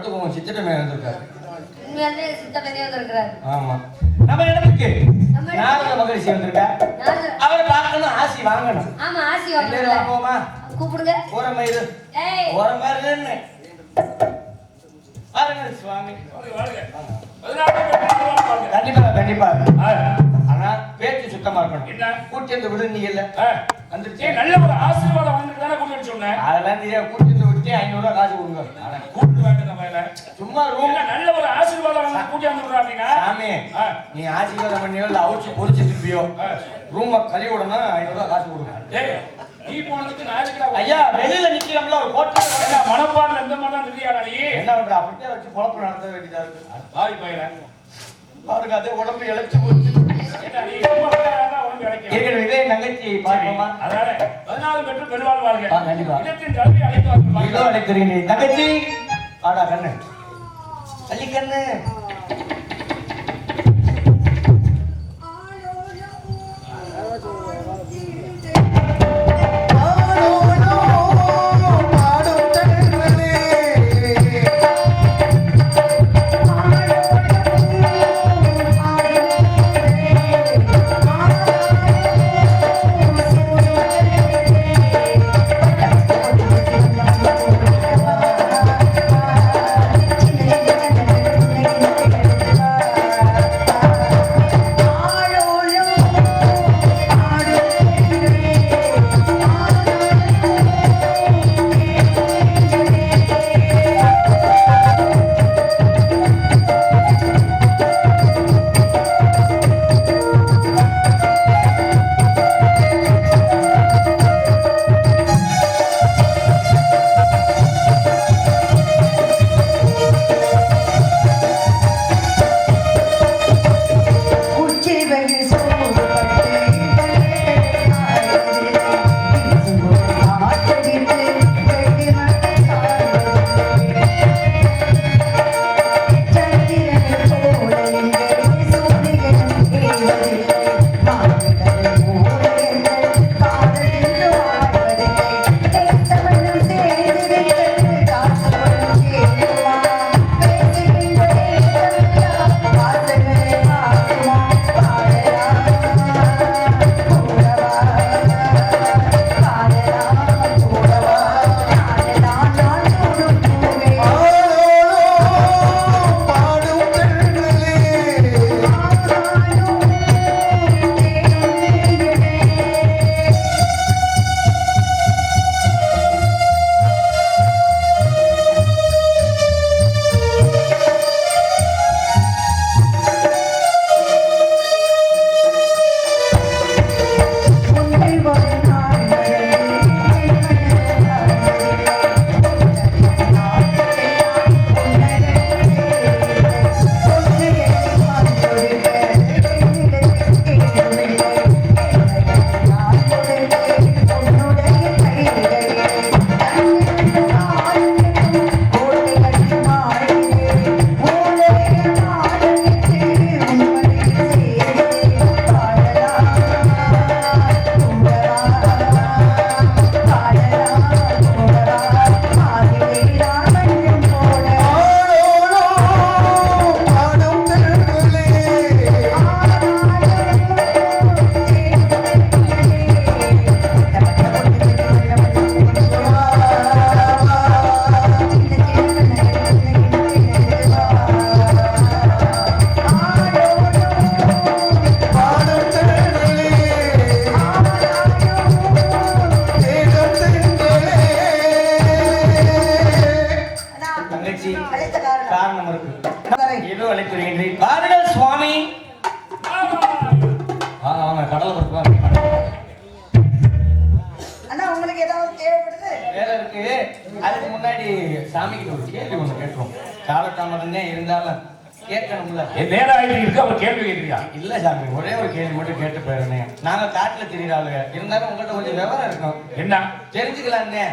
நம்ம இடத்துக்கு உங்க சித்திரமே வந்திருக்காரு. உண்மையாலே சித்த பெரிய வந்திருக்கிறாரு. ஆமா. நம்ம இடத்துக்கு நாரத மகரிஷி அவரை பார்க்கணும் ஆசி வாங்கணும். ஆமா ஆசி எல்லாரும் வாங்க வாங்குவோமா? கூப்பிடுங்க. ஓரமா இரு ஓரமா இருன்னு சுவாமி. கண்டிப்பா கண்டிப்பா. ஆனா பேச்சு சுத்தமா? இருக்கணும். கூட்டி வந்து விடு நீ இல்ல. வந்துருச்சு. நல்ல ஒரு ஆசீர்வாதம் வாங்கிட்டு தானே வந்து. சொன்னேன் அதெல்லாம் தெரியாது. கூட்டி வந்து விட்டு ஐநூறு ரூபாய் காசு கொடுங்க. அட, கூப்பிட்டு வேண்டாம் வயல சும்மா ரூம். நல்ல ஒரு ஆசீர்வாதம் வாங்கி கூட்டி வந்து அப்படின்னா? சாமி. நீ ஆசீர்வாதம் பண்ணியோ இல்ல அவுச்சு பொறிச்சு திருப்பியோ. ரூம கழுவி விடணும் ஐநூறு ரூபாய் காசு கொடுங்க. நீ போனதுக்கு நான் ஐயா வெளியில நிக்கலாம்ல ஒரு கோட்டை மனப்பான்ல எந்த தெரியாடா நீ? என்ன பண்ற? அப்படியே வச்சு பொழப்பு நடத்த வேண்டியதா இருக்கு. பாய் பையல பாருங்க அதே உடம்பு இழைச்சு போச்சு. இதே தங்கச்சி பார்ப்போமா அதனால பதினாலு பெற்று பெருவாழ் வாழ்க. கண்டிப்பா. அழைத்து. அழைக்கிறீங்க தங்கச்சி ஆடா கண்ணு. அள்ளி கண்ணு இருக்கு. அதுக்கு முன்னாடி சாமிக்கு ஒரு கேள்வி ஒண்ணு கேட்டுரும் காலத்தாமதம் தான் இருந்தாலும் கேட்கணும்ல. நேரம் ஆயிட்டு இருக்கு அவர் கேள்வி கேட்கிறியா? இல்ல சாமி ஒரே ஒரு கேள்வி மட்டும் கேட்டு போயிருந்தேன் நாங்க காட்டுல தெரியற ஆளுங்க இருந்தாலும் உங்கள்ட்ட கொஞ்சம் விவரம் இருக்கும் என்ன? தெரிஞ்சுக்கலாம்னே.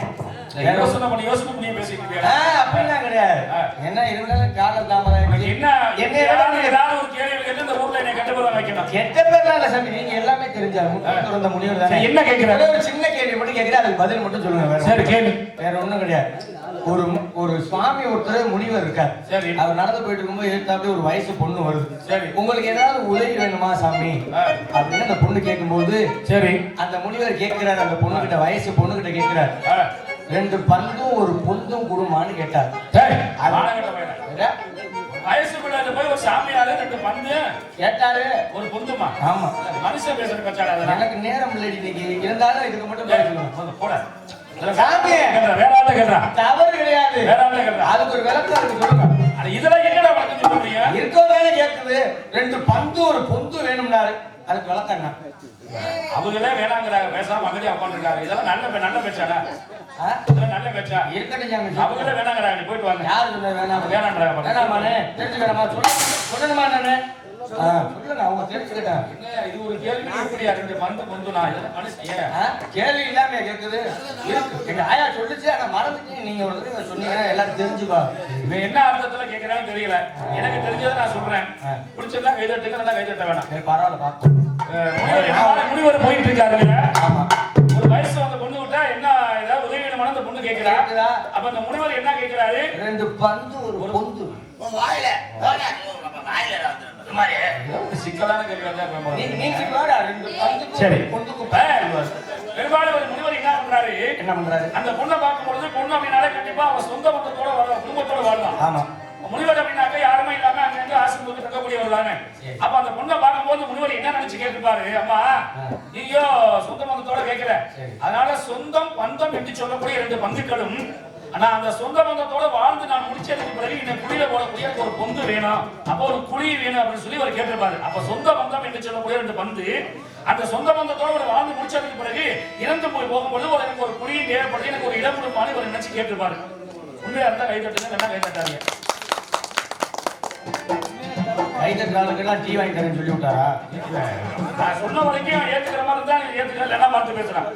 யோசனை பண்ணி யோசனை பண்ணி பேசிட்டு? அப்படிலாம் கிடையாது. என்ன இருந்தாலும் காலம் தாமதம் என்ன என்ன ஏதாவது ஒரு கேள்வி கேட்டு இந்த ஊர்ல என்னை கட்டுப்பட வைக்கணும் கெட்ட பேர்லாம் இல்ல சாமி. தெரிஞ்சாரு துறந்த முனிவர் தானே என்ன கேக்குறாரு? ஒரே சின்ன கேள்வி மட்டும் கேக்குறேன் அதுக்கு பதில் மட்டும் சொல்லுங்க சரி, ஒண்ணும் கேளு. வேற ஒண்ணும் கிடையாது ஒரு ஒரு சுவாமி ஒருத்தர் முனிவர் இருக்கார் சரி. அவர் நடந்து போயிட்டு இருக்கும்போது எதிர்த்தாப்புல ஒரு வயசு பொண்ணு வருது சரி. உங்களுக்கு ஏதாவது உதவி வேணுமா சாமி. அப்படின்னு அந்த பொண்ணு கேட்கும்போது சரி அந்த முனிவர் கேட்கிறார் அந்த பொண்ணு கிட்ட வயசு பொண்ணு கிட்ட கேட்கிறார். ரெண்டு பந்தும் ஒரு பொந்தும் குடுமான்னு கேட்டார் வயசு பிள்ளைல போய் ஒரு சாமியாரு ரெண்டு பந்து கேட்டாரு. ஒரு பொந்துமா ஆமா. மனுஷன் பேசுற கச்சாடா எனக்கு நேரம் இல்லடி இன்னைக்கு. இருந்தாலும் இதுக்கு மட்டும் பேசணும் போட. வேற ஆள்கிட்ட கேட்கிறா. தவறு கிடையாது. வேற கேட்கிறா. அதுக்கு ஒரு விளக்கம் இருக்கு சொல்லுங்க. இதெல்லாம் என்னடா வழக்கம் சொல்றீங்க? இருக்கவங்க கேக்குது. ரெண்டு பந்து ஒரு பொந்து வேணும்னாரு. அதுக்கு விளக்கம் என்ன? அவங்களே வேணாங்கிறாங்க. பேசாம அங்கேயே உட்காந்துருக்காங்க. இதெல்லாம் நல்ல நல்ல பேச்சாடா. நல்ல பேச்சா இருக்கட்டும் சாமி அவங்களே வேணாங்கிறாங்க நீ போயிட்டு வாங்க. யாரு சொன்னது வேணாம்? வேணான்றாங்க. வேணாமாண்ணே தெரிஞ்சுக்கிறமா சொல்ல சொல்லணுமா நானு சொல்லுங்க அவங்க தெரிஞ்சுக்கிட்டேன் என்ன, இது ஒரு கேள்வி? எப்படியா ரெண்டு பந்து பொந்து நான்? கேள்வி இல்லாம கேக்குது? இருக்கு. எங்க ஆயா சொல்லுச்சு ஆனா மறந்துட்டு நீங்க ஒரு தடவை சொன்னீங்கன்னா எல்லாரும் தெரிஞ்சுக்கோ. இவன் என்ன அர்த்தத்துல கேட்கிறான்னு தெரியல. எனக்கு தெரிஞ்சதை நான் சொல்றேன். பிடிச்சதா கைதட்டுங்க நல்லா கைதட்ட வேணாம். சரி பரவாயில்ல முனிவர் போயிட்டு இருக்காருங்க ஆமா. கேட்கிறா? அப்ப அந்த முனிவர் என்ன கேட்கிறாரு ரெண்டு பந்து ஒரு பொந்து. சிக்கலான வாடா ரெண்டு பந்து சரி. பெரும்பாலும் ஒரு முனிவர் என்ன பண்றாரு? என்ன பண்றாரு? அந்த பொண்ணை பார்க்கும் பொழுது பொண்ணு அப்படின்னாலே கண்டிப்பா அவ சொந்த பந்தத்தோட வர குடும்பத்தோட வரலாம். ஆமா. முனிவர் அப்படின்னாக்க யாருமே இல்லாம அங்க இருந்து ஆசிரியர் தக்கக்கூடியவர் தானே. அப்ப அந்த பொண்ணை பார்க்கும்போது முனிவர் என்ன நினைச்சு கேட்டுப்பாரு அம்மா நீயோ சரி. அதனால சொந்தம் பந்தம் என்று சொல்லக்கூடிய ரெண்டு பந்துக்களும் ஆனா அந்த சொந்த பந்தத்தோட வாழ்ந்து நான் முடிச்சதுக்கு பிறகு இந்த குழியில போடக்கூடிய ஒரு பொந்து வேணும். அப்போ ஒரு குழி வேணும் அப்படின்னு சொல்லி அவர் கேட்டிருப்பாரு. அப்ப சொந்த பந்தம் என்று சொல்லக்கூடிய ரெண்டு பந்து அந்த சொந்த பந்தத்தோட ஒரு வாழ்ந்து முடிச்சதுக்கு பிறகு இறந்து போய் போகும்போது ஒரு எனக்கு ஒரு குழியும் தேவைப்படுது எனக்கு ஒரு இடம் கொடுப்பான்னு இவர் நினைச்சு கேட்டிருப்பாரு. உண்மையா இருந்தா கை தட்டுங்க இல்லைன்னா கை தட்டாதீங்க கைதட்டாளுக்கெல்லாம் டீ வாங்கி தரேன்னு சொல்லி விட்டாரா? நான் சொன்ன வரைக்கும் ஏத்துக்கிற மாதிரி நீ ஏத்துக்கல இல்லைன்னா மறுத்து பேசுறான்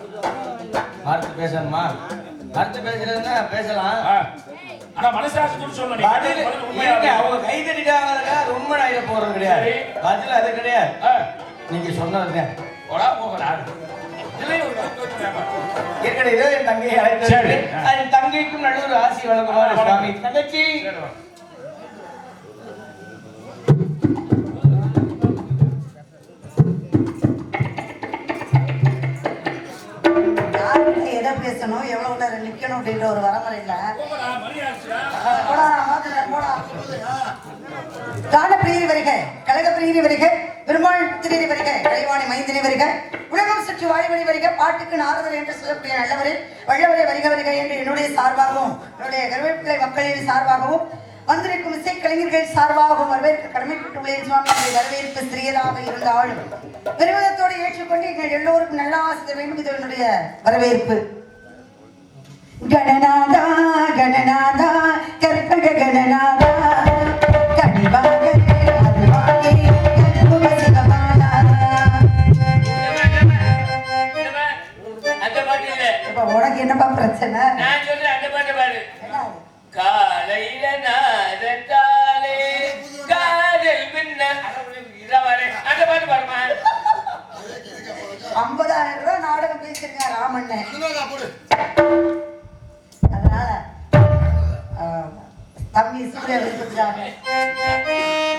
மறுத்து பேசணுமா? மறுத்து பேசுறதுன்னா பேசலாம். ஆனா மனசாட்சி சொல்லணும் அவங்க கை தட்டிட்டாங்க அது உண்மை ஆயிட போறது கிடையாது. பதில் அது கிடையாது. நீங்க. ஏற்கனவே இதோ என் தங்கையை அழைத்து தங்கைக்கும் நடுவர் ஆசி வழங்குவார் சுவாமி தங்கச்சி. பேசணும் எவ்வளவு நேரம் நிக்கணும் அப்படின்ற ஒரு வரமுறை இல்ல போகடா, மணி ஆச்சுடா. போடா நான் மாத்துறேன், போடா. கான பிரியரி வருக கழக பிரியரி வருக பெருமாள் திரியரி வருக கலைவாணி மைந்தினி வருக உலகம் சுற்றி வாய்வழி வருக பாட்டுக்கு நாரதர் என்று சொல்லக்கூடிய நல்லவரே வல்லவரே வருக வருக என்று என்னுடைய சார்பாகவும் என்னுடைய கருவேப்பிள்ளை மக்களின் சார்பாகவும் வந்திருக்கும் இசை கலைஞர்கள் சார்பாகவும் வரவேற்க கடமைப்பட்டுள்ளேன். சுவாமி வரவேற்பு சிறியதாக இருந்தாலும் பெருமிதத்தோடு ஏற்றுக்கொண்டு எங்கள் எல்லோருக்கும் நல்ல ஆசிரியர் வேண்டும். இது என்னுடைய வரவேற்பு. கணநாதா கணநாதா கற்பக கணநாதா உனக்கு என்னப்பா பிரச்சனை நான் சொல்றேன் அந்த பாட்டு பாடு? காலையில நாதத்தாலே காதல் பின்ன. அந்த பாட்டு பாருமா ஐம்பதாயிரம் ரூபாய் நாடகம் பேசிருக்கேன் ராமண்ணன். Kami sudah bekerja.